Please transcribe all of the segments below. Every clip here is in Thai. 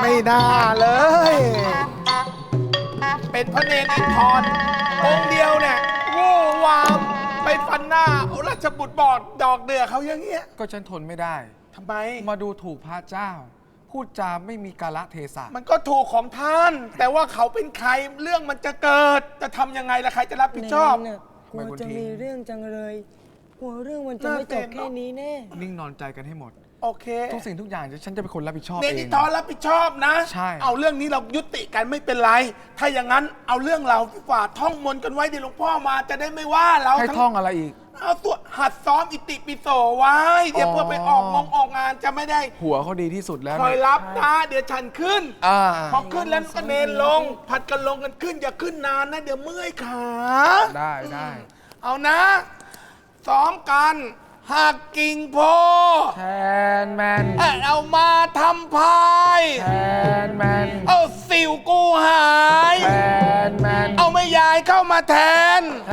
ไม่น่าเลย เป็นพระเนรอินทรองค์เดียวเนี่ยโง่วามไปฟันหน้าราชบุตรบอดดอกเดือเขาอย่างเงี้ยก็ฉันทนไม่ได้ ทำไม มาดูถูกพระเจ้า พูดจาไม่มีกาละเทศะ มันก็ถูกของท่าน แต่ว่าเขาเป็นใครเรื่องมันจะเกิดจะทำยังไงล่ะใครจะรับผิดชอบเนน่ะกลัวทำไมคุณจะทิ้งมีเรื่องจังเลย กลัวเรื่องมันจะน่าไม่จบเสียเนอะแค่นี้แน่ นิ่งนอนใจกันให้หมด โอเคทุกสิ่งทุกอย่างฉันจะเป็นคนรับผิดชอบเนเอรอิงนทรรับผิดชอบนะ ใช่ เอาเรื่องนี้เรายุติกันไม่เป็นไร ถ้าอย่างนั้นเอาเรื่องเราดีกว่าท่องมนต์กันไว้เดี๋ยวหลวงพ่อมาจะได้ไม่ว่าเราให้ทั้งท่องอะไรอีก เอาตัวหัดซ้อมอิติปิโสไว้เดี๋ยวอ๋อ เพื่อไปออกงงออกงานจะไม่ได้หัวเขาดีที่สุดแล้วคอยเนี่ยรับนะเดี๋ยวฉันขึ้น อ่าพอขึ้นแล้วก็เนนลง ผัดกันลงกันขึ้นอย่าขึ้นนานนะ เดี๋ยวเมื่อยขา ได้ได้ เอานะ ซ้อมกัน หักกิ่งโพแทนแมนเอ้ยเอามาทำพาย แทนแมนเอาสิวกูหาย แทนแมนเอาไม่ยายเข้ามาแทน แท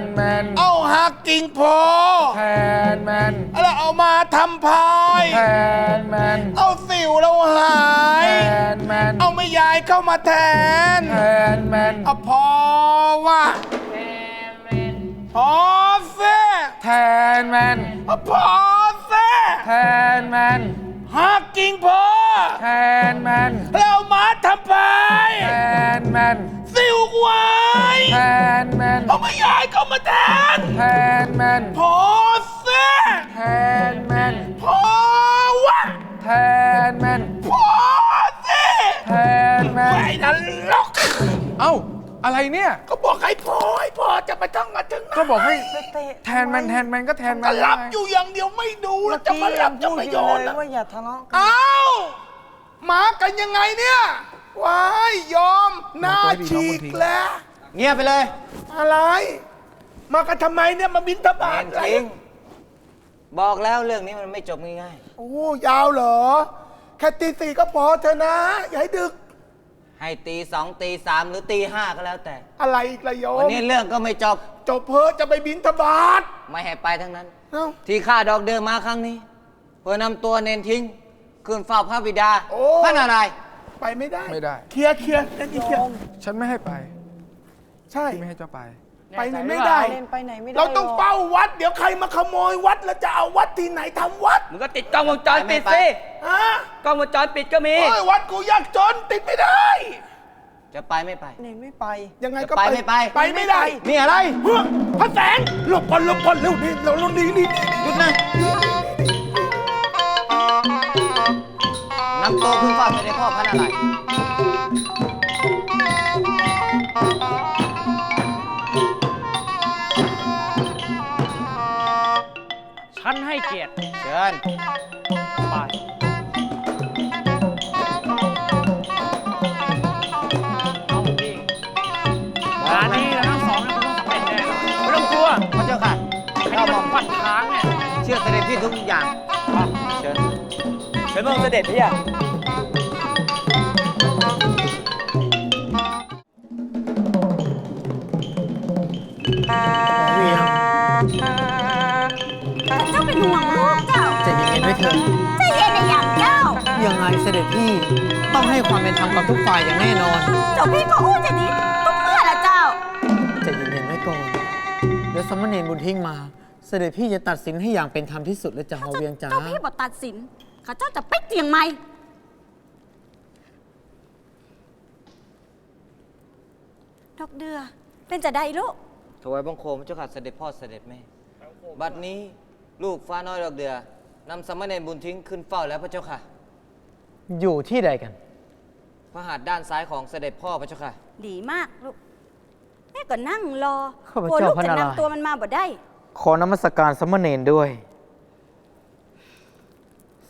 นแมนเอาหักกิ่งโพแทนแมนแล้วเอามาทำพาย แทนแมนเอาสิวเราหาแทย นแมนเอาไม่ยายเข้ามาแทน แทนแมนเอาพอว่าพอเซ่ แทนแมนเอาพอเซ่แทนแมนหักกิ่งโพแทนแมนแล้วเอามาทำพายแทนแมนสิวไว้แทนแมนเอาไม่ยายเข้ามาแทนแทนแมนพอเซ่แทนแมนพอว่าแทนแมนพอเซ่แทนแมนไอ้นั่นล็อกเอ้าอะไรเนี่ยก็บอกให้พอให้พอจะ มาท่องมาถึงก็บอกให้เตะแทนแมนแทนแมนก็แทนแมก็นรับไงอยู่อย่างเดียวไม่ดูแล้วจะมารับจะมาโยนเลอะยว่าอย่าทะเลาะกันอ้าวมากันยังไงเนี่ยว้ายยอมหน้าฉีกแล้ว เงียบไปเลยอะไร มากันทำไมเนี่ยมาบินทบาทเนอะไรทิ้งบอกแล้วเรื่องนี้มันไม่จบง่ายโอ้ยาวเหรอ แค่ตีสี่ก็พอเธอะนะ อย่าให้ดึกๆ ให้ตีสองตีสามหรือตีห้าก็แล้วแต่อะไรอีกละโยวันมนี้เรื่องก็ไม่จบจบเพอจะไปบินทบาทไม่ให้ไปทั้งนั้น เอ้าที่ข้าดอกเดินมาครั้งนี้ เพื่อนำตัวเนนทิ้งคืนเฝ้าพระบิดาโอ้พระนารายณ์ไปไม่ได้ไม่ได้ เคลียร์เคลียร์เล่นอีกเคลียร์ฉันไม่ให้ไป ใช่ ที่ไม่ให้เจ้าไป ไปไหนไม่ได้ เล่นไปไหนไม่ได้เราต้องหกเฝ้าวัด เดี๋ยวใครมาขโมยวัดแล้วจะเอาวัดที่ไหนทำวัดมึงก็ติดกล้องวงจรปิดสิฮะกล้องวงจรปิดก็มีโอ้ยวัดกูยากจนติดไม่ได้ จะไปไม่ไปเนนไม่ไป ยังไงก็จะไปไม่ไป ไปไม่ได้นี่อะไรเฮ้ยพระแสงหลบก่อนหลบก่อนเร็วนี่เราเรานี่นี่หยุดนะนำตัวคืนเฝ้าเสด็จพ่อพระนาร ฉันให้เกียรติ เชิญ ไป เอาจริงงานนี้เราทั้งสองนะคุณต้องสำเร็จแน่ไม่ต้องกลัวพระเจ้าค่ะไอ้เราที่มมัองนปัดค้างเนี่ย เชื่อเสด็จพี่ทุกอย่าง เชิญ เชิญพระองค์เสด็จพี่อะ จเย็นๆไว้เถอะใจเย็นในอย่างเจ้ายังไงเสด็จพี่ต้องให้ความเป็นธรรมกับทุกฝ่ายอย่างแน่นอน เจ้าพี่ก็อู้จะดีทุกเมื่อละเจ้าใจเย็นๆไว้ก่อน เดี๋ยวสมณเณรบุญทิ้งมา เสด็จพี่จะตัดสินให้อย่างเป็นธรรมที่สุดเลยจ้ะถ้าเฮาเจ้าเวียงจ๋า เจ้าพี่บทตัดสินข้าเจ้าจะไปเตียงไหมดอกเดือ เป็นจะได้ลูกถวายบังคมพระเจ้าค่ะเสด็จพ่อเสด็จแม่ บัดนี้ลูกฟ้าน้อยดอกเดือ นำสามเณรบุญทิ้งขึ้นเฝ้าแล้วพระเจ้าค่ะ อยู่ที่ใดกัน พระหัตถ์ด้านซ้ายของเสด็จพ่อพระเจ้าค่ะ ดีมากลูกแม่ก็นั่งรอข้าพกลัวเจ้าลูกพระจะนารายณ์ นำตัวมันมาบ่ได้ ขอนมัสการสมณเณรด้วย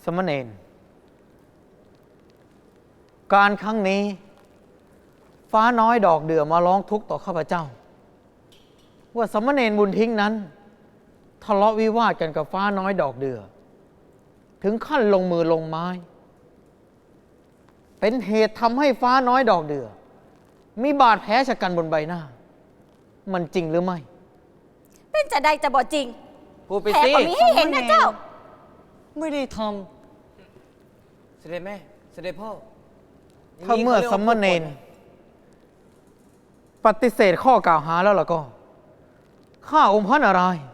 สมณเณรการครั้งนี้ ฟ้าน้อยดอกเดือมาร้องทุกข์ต่อข้าพเจ้า ว่าสมณเณรบุญทิ้งนั้น ทะเลาะวิวาทกันกับฟ้าน้อยดอกเดือ ถึงขั้นลงมือลงไม้ เป็นเหตุทำให้ฟ้าน้อยดอกเดือ มีบาดแผลชะกันบนใบหน้า มันจริงหรือไม่ เป็นจะได้จะบ่จริงพูดไปแผลสิก็มีให้เห็นนะเจ้า ไม่ได้ทเสด็จแม่ เสด็จพ่อถ้าเมื่อสัมมเนนปฏิเสธข้อกล่าวหาแล้วล่ะก็ ข้าองค์พระนารายณ์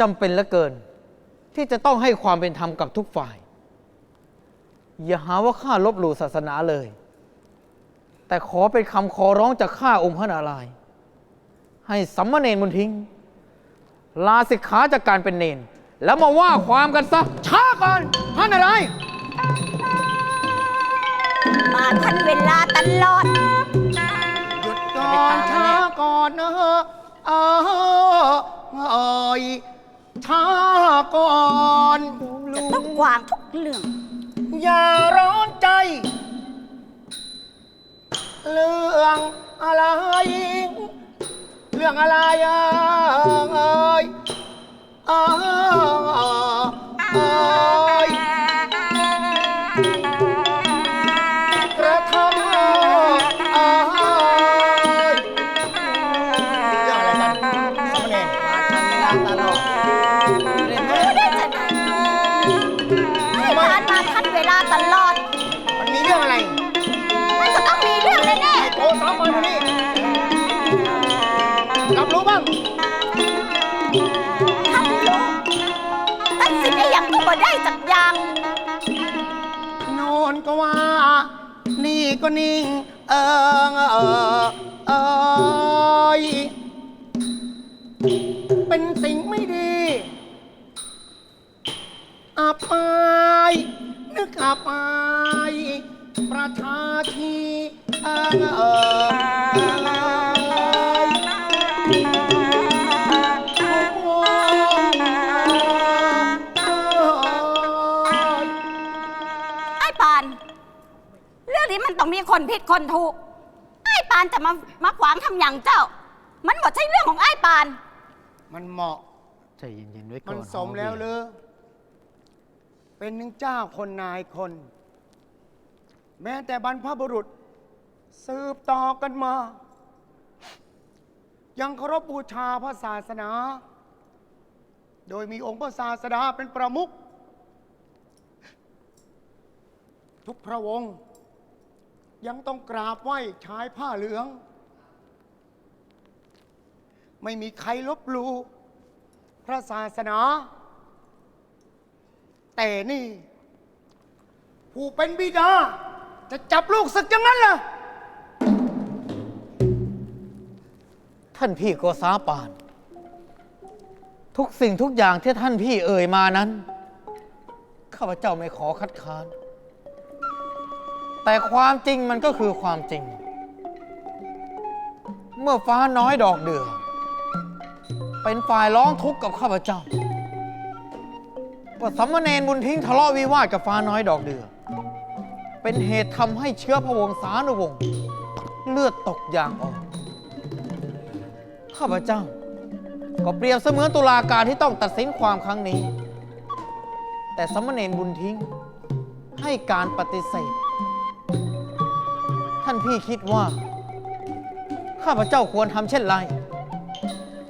จำเป็นเหลือเกิน ที่จะต้องให้ความเป็นธรรมกับทุกฝ่าย อย่าหาว่าข้าลบหลู่ศาสนาเลย แต่ขอเป็นคำขอร้องจากข้าองค์พระนารายณ์ให้สัมมเนนมุนทิ้ง ลาสิกขาจากการเป็นเนน แล้วมาว่าความกันซะช้าก่อนพระนารายณ์มาทันเวลาตลอดหยุดก่อนช้าก่อนนะเออเอย ช้าก่อน จะต้องกวางทุกเรื่อง อย่าร้อนใจ เรื่องอะไร เรื่องอะไรอะเอยเอยเอยกระทำเอยเรื่องอะไรกันสามเณรมาทันเวลาตลอด ก็นิ่ง เออเออเอยเป็นสิ่งไม่ดีอับอายนึกอับอายประชาทีเออเออ มันต้องมีคนผิดคนถูกไอ้ปานจะมามาขวางทำอย่างเจ้า มันหมดใช่เรื่องของไอ้ปาน มันเหมาะ ใจเย็นๆไว้ก่อนมันสมแล้วเลยเป็นถึงเจ้าคนนายคน แม้แต่บรรพบุรุษ สืบต่อกันมา ยังเคารพบูชาพระศาสนา โดยมีองค์พระศาสดาเป็นประมุขทุกพระวงศ์ ยังต้องกราบไหว้ชายผ้าเหลือง ไม่มีใครลบหลู่พระศาสนา แต่นี่ ผู้เป็นบิดา จะจับลูกศึกอย่างนั้นเหรอท่านพี่โกษาปาน ทุกสิ่งทุกอย่างที่ท่านพี่เอ่ยมานั้น ข้าพเจ้าไม่ขอคัดค้าน แต่ความจริงมันก็คือความจริง เมื่อฟ้าน้อยดอกเดือ เป็นฝ่ายร้องทุกข์กับข้าพเจ้าว่าสัมมเนนบุญทิ้งทะเลาะวิวาทกับฟ้าน้อยดอกเดือ เป็นเหตุทำให้เชื้อพระวงศานุวงศ์เลือดตกยางออก ข้าพเจ้า ก็เปรียบเสมือนตุลาการที่ต้องตัดสินความครั้งนี้ แต่สมณเณรบุญทิ้งให้การปฏิเสธ ท่านพี่คิดว่า ข้าพเจ้าควรทำเช่นไร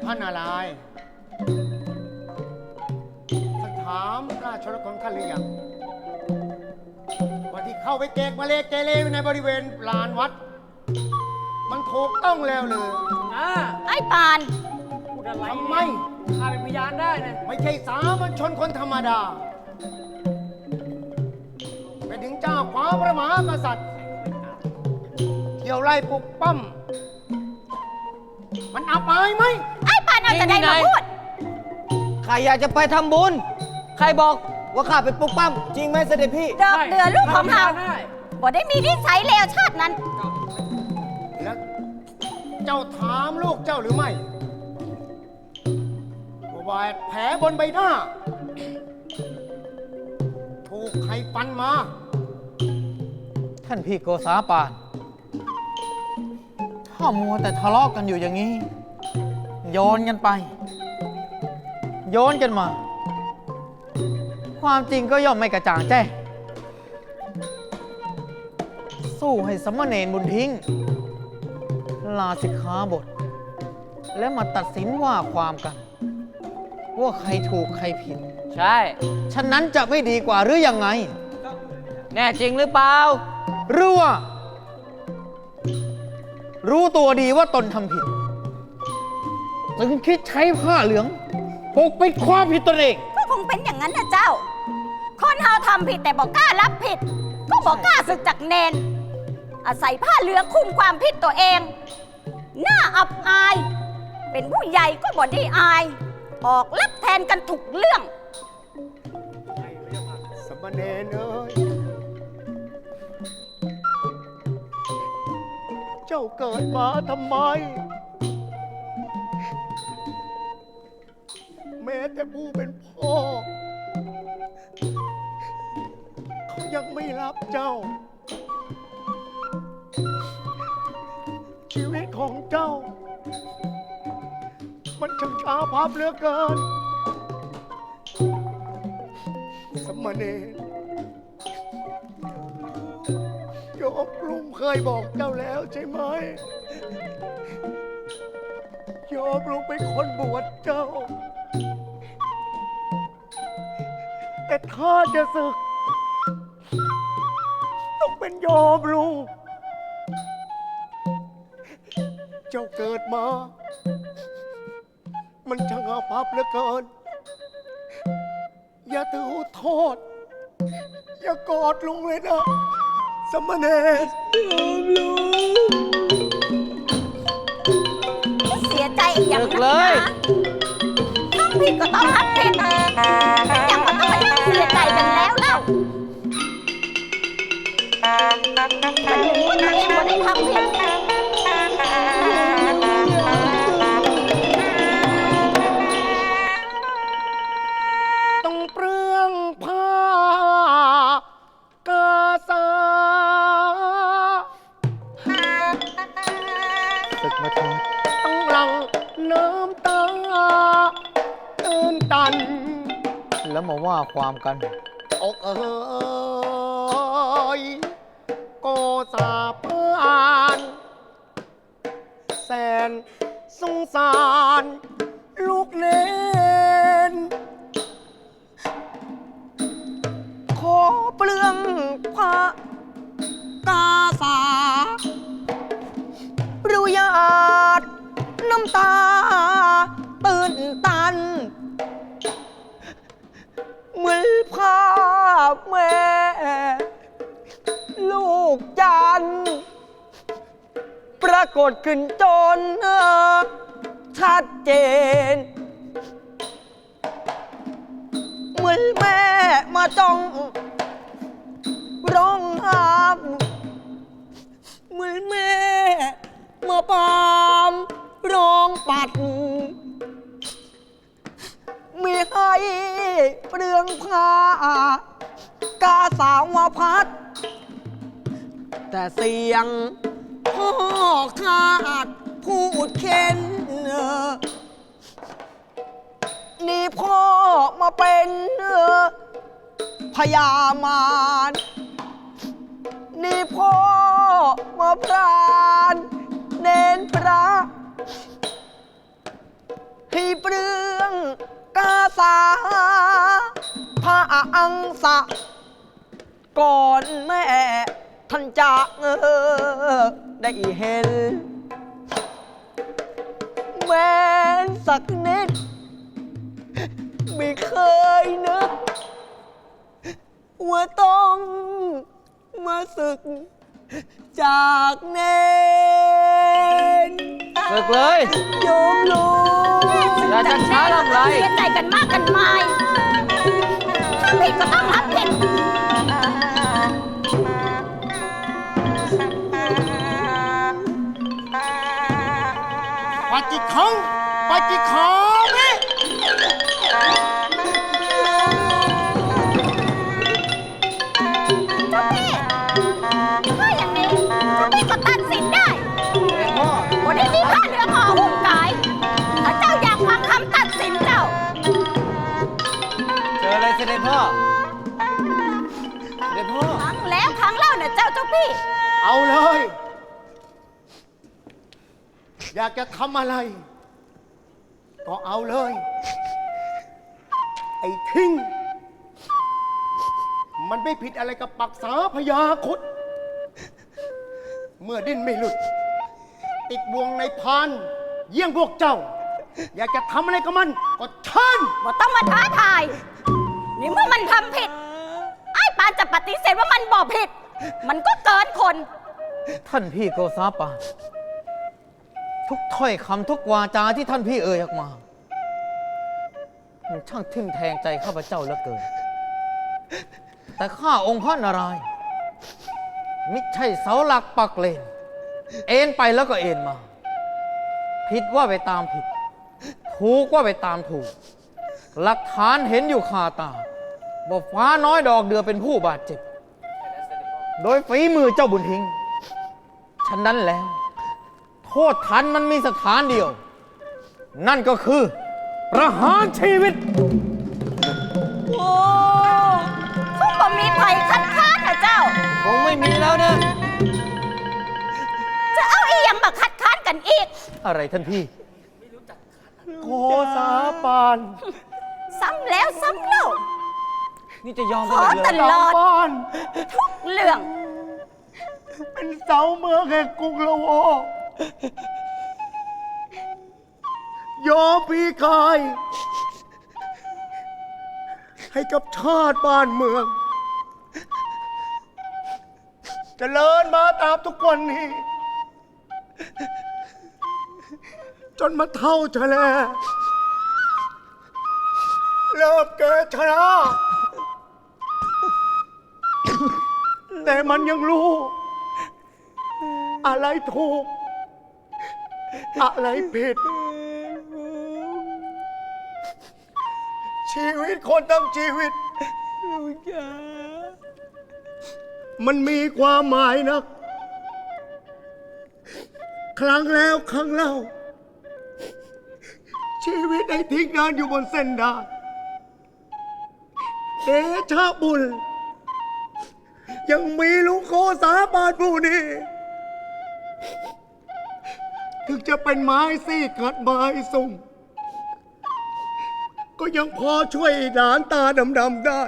ท่านอะไรท่านถามราชรถของท่านหรือยังว่าที่เข้าไปเกกมาเลเกเรในบริเวณลานวัด มันถูกต้องแล้วหรืออ่าไอ้ปาน พูดอะไรทำไม ข้าเป็นพยานได้นะไม่ใช่สามัญชนคนธรรมดา เป็นถึงเจ้าขวาพระมหากษัตริย์ เที่ยวไล่ปลุกปั้มมันอับอายไหม ไอ้ปานเอาจะได้มาพูดข้าอยากจะไปทำบุญ ใครบอกว่าข้าเป็นปุ๊กปั้มจริงไหมเสด็จพี่ ดอกเดือลูกของเฮาได้บ่ได้มีนิสัยเลวชาตินั้น แล้วเจ้าถามลูกเจ้าหรือไม่ว่าบาดแผลบนใบหน้า ถูกใครฟันมา ท่านพี่โกษาปาน ถ้ามัวแต่ทะเลาะกันอยู่อย่างนี้ โยนกันไป โยนกันมา ความจริงก็ย่อมไม่กระจ่างแจ้งสู้ให้สมณเณรบุญทิ้ง ลาสิกขาบท และมาตัดสินว่าความกัน ว่าใครถูกใครผิด ใช่ ฉะนั้นจะไม่ดีกว่าหรือยังไง แน่จริงหรือเปล่ารู้ว่า รู้ตัวดีว่าตนทำผิด จึงคิดใช้ผ้าเหลืองปกปิดความผิดตนเอง ก็คงเป็นอย่างนั้นนะเจ้า คนเฮาทำผิดแต่บอกกล้ารับผิด ก็บอกกล้าสึกจากเนน อาศัยผ้าเหลืองคุมความผิดตัวเอง หน้าอับอาย เป็นผู้ใหญ่ก็บ่ได้อาย ออกรับแทนกันถูกเรื่อง สมณเณรเอ้ย จ้าเกิดมาทำไม แม้แต่ผู้เป็นพ่อเขายังไม่รับเจ้า ชีวิตของเจ้า มันช่างช้าพับเหลือเกิน สมณเณร ยมลุงเคยบอกเจ้าแล้วใช่ไหมโยมลุงเป็นคนบวชเจ้า แต่ถ้าจะศึก ต้องเป็นโยมลุงเจ้าเกิดมา มันช่างอาภัพเหลือเกิน อย่าถือโทษ อย่ากอดลุงเลยนะ สมณเณรเสียใจอีกอย่างลึกนะเลยทำผิดก็ต้องรับผิดอย่างก็ต้องไปเสียใจกันแล้วเล่ามันรู้ว่าตัวเองบ่ได้ทำผิด มาว่าความกัน อกเอยโกสาพานแสนสงสาร ลูกเนนขอเปลืองพระกาสาหรือยาดน้ำตา ตื่นตัน พแม่ ลูกจันทร์ปรากฏขึ้นจนชัดเจน เหมือนแม่มาจ้อง ร้องหามเหมือนแม่มาปามร้องปัดมีให้เปลืองผ้า กาสาวมาพัด แต่เสียงพ่อขาดพูดเค้นเออนี่พ่อมาเป็นเอ่อพยามารนี่พ่อมาพรานเน้นพระให้เปลืองกาสาพระอังสะ ก่อนแม่ท่านจะเออได้เห็น แม้นสักนิด ไม่เคยนึก ว่าต้องมาศึก จากเนนศึกเลย โยมลูก อย่าจะช้าลำไร เสียใจกันมากกันมายทำผิดก็ต้องรับ ปฏิคังปฏิคังนี่เจ้าพี่ถ้าอย่างนี้เจ้าพี่ก็ตัดสินได้บ่ได้มีผ้าเหลืองห่อหุ้มกายถ้าเจ้าอยากฟังคำตัดสินเจ้า เจอเลยเสด็จพ่อ เสด็จพ่อ ครั้งแล้วครั้งเล่าเนี่ยเจ้าเจ้าพี่ เอาเลย อยากจะทำอะไร ก็เอาเลย ไอ้ทิ้ง มันไม่ผิดอะไรกับปักษาพญาคต เมื่อดิ้นไม่หลุด ติดบ่วงในพาน เยี่ยงพวกเจ้า อยากจะทำอะไรกับมัน ก็เชิญบ่ต้องมาท้าทายนี่เมื่อมันทำผิด ไอ้ปานจะปฏิเสธว่ามันบอกผิด มันก็เกินคน ท่านพี่โกษาปาน ทุกถ้อยคำทุกวาจาที่ท่านพี่เอ่ยออกมา มันช่างทิ่มแทงใจข้าพเจ้าเหลือเกิน แต่ข้าองค์พระนารายณ์มิใช่เสาหลักปักเลน เอ็นไปแล้วก็เอ็นมา ผิดว่าไปตามผิด ถูกว่าไปตามถูก หลักฐานเห็นอยู่คาตาว่าฟ้าน้อยดอกเดือเป็นผู้บาดเจ็บ โดยฝีมือเจ้าบุญทิ้งฉะนั้นแล้ว โทษทันมันมีสถานเดียว นั่นก็คือ ประหารชีวิต โอ้เขาบ่มีไผ่คัดค้านนะเจ้า คงไม่มีแล้วนะ จะเอาอีหยังมาคัดค้านกันอีก อะไรท่านพี่โกษาปาน ซ้ำแล้วซ้ำเล่า นี่จะยอมขกันออีกเหรตอลอดปานทุกเรื่อง เป็นเสาเมืองแห่งกรุงละโว ยอมพีกาย ให้กับชาติบ้านเมืองจเจริญมาตามทุกวันนี้ จนมาเท่าชะแลเริ่มแก่ชราแต่มันยังรู้ อะไรถูก อะไรผิด ชีวิตคนทั้งชีวิตมันมีความหมายนักครั้งแล้วครั้งเล่า ชีวิตไอ้ทิ้งเดินอยู่บนเส้นดางเดชะบุญ ยังมีลุงโคสาบานผู้นี้ ถึงจะเป็นไม้ซี่กัดไม้สุ่มก็ยังพอช่วยหลานตาดำๆได้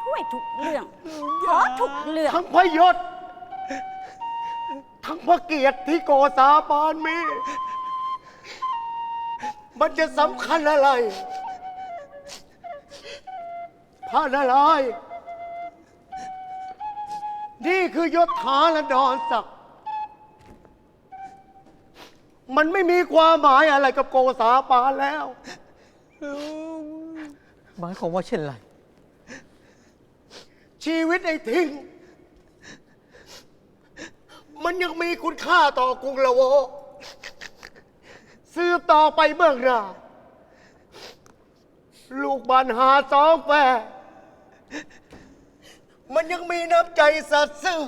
ช่วยทุกเรื่องขอทุกเรื่องทั้งพยศ ทั้งพระเกียรติที่โกสาบานมี มันจะสำคัญอะไรพระนารายณ์ นี่คือยศฐาและดอนศักดิ์มันไม่มีความหมายอะไรกับโกสาปานแล้ว หมายความว่าเช่นไร ชีวิตไอ้ทิ้ง มันยังมีคุณค่าต่อกรุงละโวสืบต่อไปเบื้องหน้าลูกบันหาสองแฝด มันยังมีน้ำใจสัตย์ซื่อ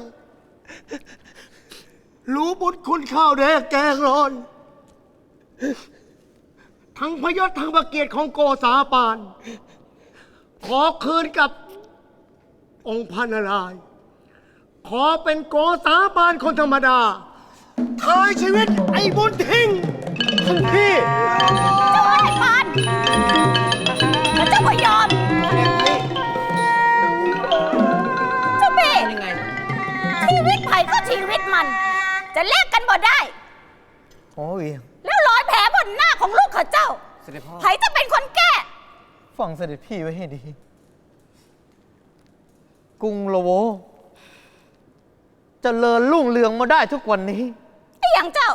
รู้บุญคุณข้าวแดงแกงร้อน ทั้งพยศทั้งประเกียรติของโกสาปาน ขอคืนกับองค์พระนารายณ์ขอเป็นโกสาบานคนธรรมดาทายชีวิตไอ้บุญทิ้งท่านพี่ เจ้าไอ้ปานแล้วเจ้าก็ยอม ชีวิตมัน จะแลกกันบ่ได้ โอ้ยแล้วรอยแผลบนหน้าของลูกข้าเจ้าเสด็จพ่อไผ่จะเป็นคนแก้ ฟังเสด็จพี่ไว้ให้ดี กรุงละโวจเจริญรุ่งเรืองมาได้ทุกวันนี้ ไอ้อย่างเจ้า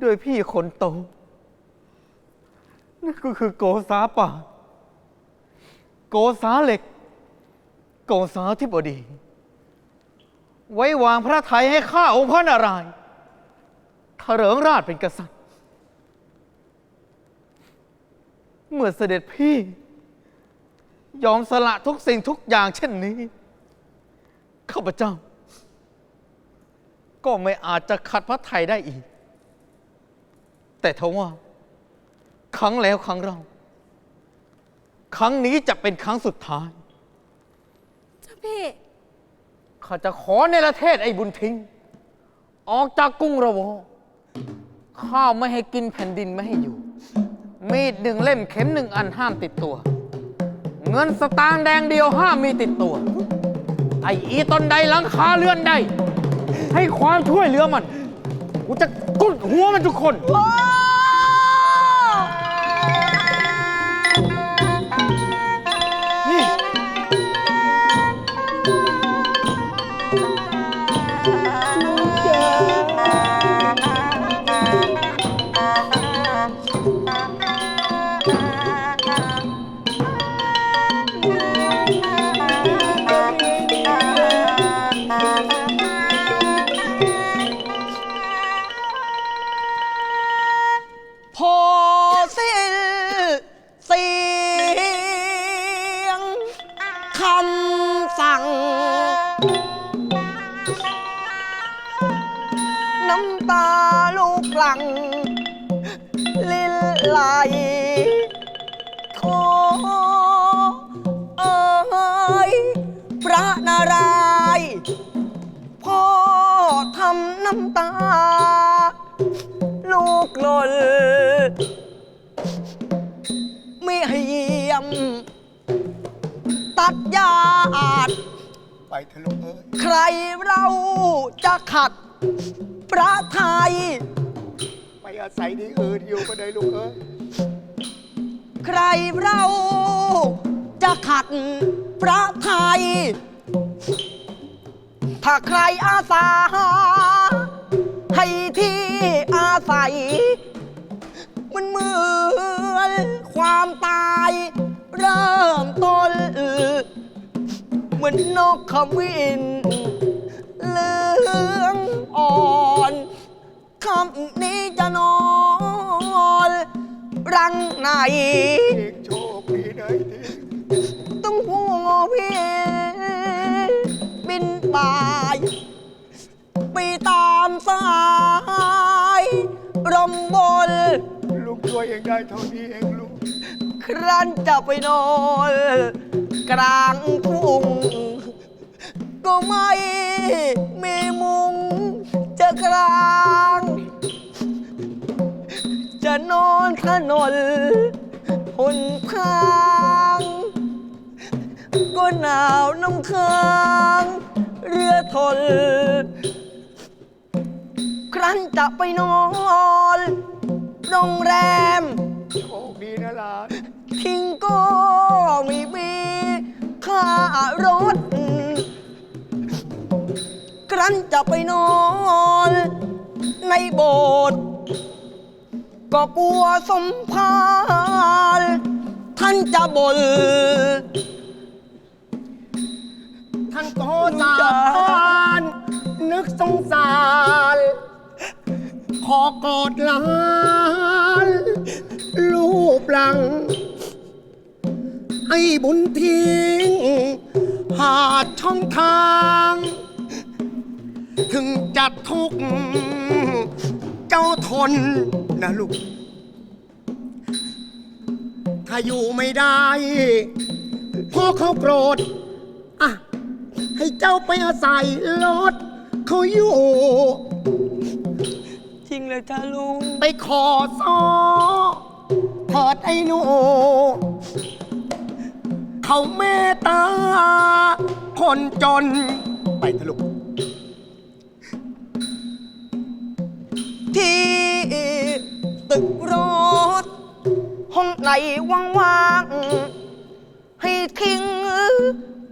โดยพี่คนโต นั่นก็คือโกษาป่า โกษาเหล็ก โกษาธิบดี ไว้วางพระไทยให้ข้าองค์พระนารายณ์เถริงราชเป็นกษัตริย์ เมื่อเสด็จพี่ ยอมสละทุกสิ่งทุกอย่างเช่นนี้ ข้าพเจ้า ก็ไม่อาจจะขัดพระไทยได้อีก แต่ทว่า ครั้งแล้วครั้งเรา ครั้งนี้จะเป็นครั้งสุดท้าย เจ้าพี่ ข้าจะขอในประเทศไอ้บุญทิ้ง ออกจากกรุงระโวข้าไม่ให้กินแผ่นดินไม่ให้อยู่ มีดหนึ่งเล่มเข็มหนึ่งอันห้ามติดตัว เงินสตางค์แดงเดียวห้ามมีติดตัว ไออีตนใดหลังคาเลื่อนใดให้ความช่วยเหลือมัน กูจะกุดหัวมันทุกคนพ ลูกหลัง ลินไหลขอเอ้ยพระนารายณ์พ่อทำน้ำตา ลูกหล่นไม่ให้เยี่ยม ตัดญาติ ไปเถอะลูกเอ้ย ใครเราจะขัด พระไทยไป อาศัยที่อื่นอยู่ก็ได้ลูกเอ้ยใครเราจะขัดพระไทย ถ้าใครอาสา ให้ที่อาศัย มันเหมือนความตายเริ่มต้น เหมือนนกขวินเหลืองอ่อน คำนี้จะนอนรังไหน โชคดีได้ทีต้องห่วงพี่บินป่ายไปตามสายลมบน ลูกช่วยเองได้เท่านี้เองลูก ครั้นจะไปนอนกลางทุ่งก็ไม่มีมุงจะกลาง นอนถนนหนทางก็หนาวน้ำค้างเรือทน ครั้นจะไปนอนโรงแรม โชคดีนะหลานทิ้งก็ไม่มีค่ารถ ครั้นจะไปนอน ในโบสถ์ ก็กลัวสมภารท่านจะบ่นท่านโกสาปานนึกสงสาร ขอกอดหลานลูบหลัง ให้บุญทิ้ง หาดช่องทาง ถึงจะทุกข์ จ้าทนนะลูก ถ้าอยู่ไม่ได้พ่อเขาโกรธอะให้เจ้าไปอาศัยรถเขาอยู่ จริงเลยจ้าลุง ไปขอซ้อเถิดไอ้หนูเขาเมตตา คนจน ไปทะลุ ห้องไหนว่างๆ ให้ทิ้ง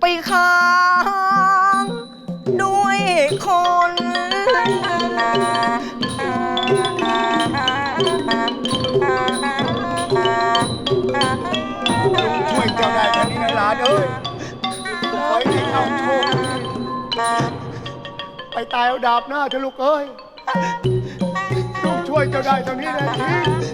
ไปค้าง ด้วยคน ช่วยเจ้าได้แค่นี้นะหลานเอ้ยขอให้เองเอาโชคดีไปตายเอาดาบหน้าเถอะลูกเอ้ยลูกช่วยเจ้าได้ตรงนี้นะที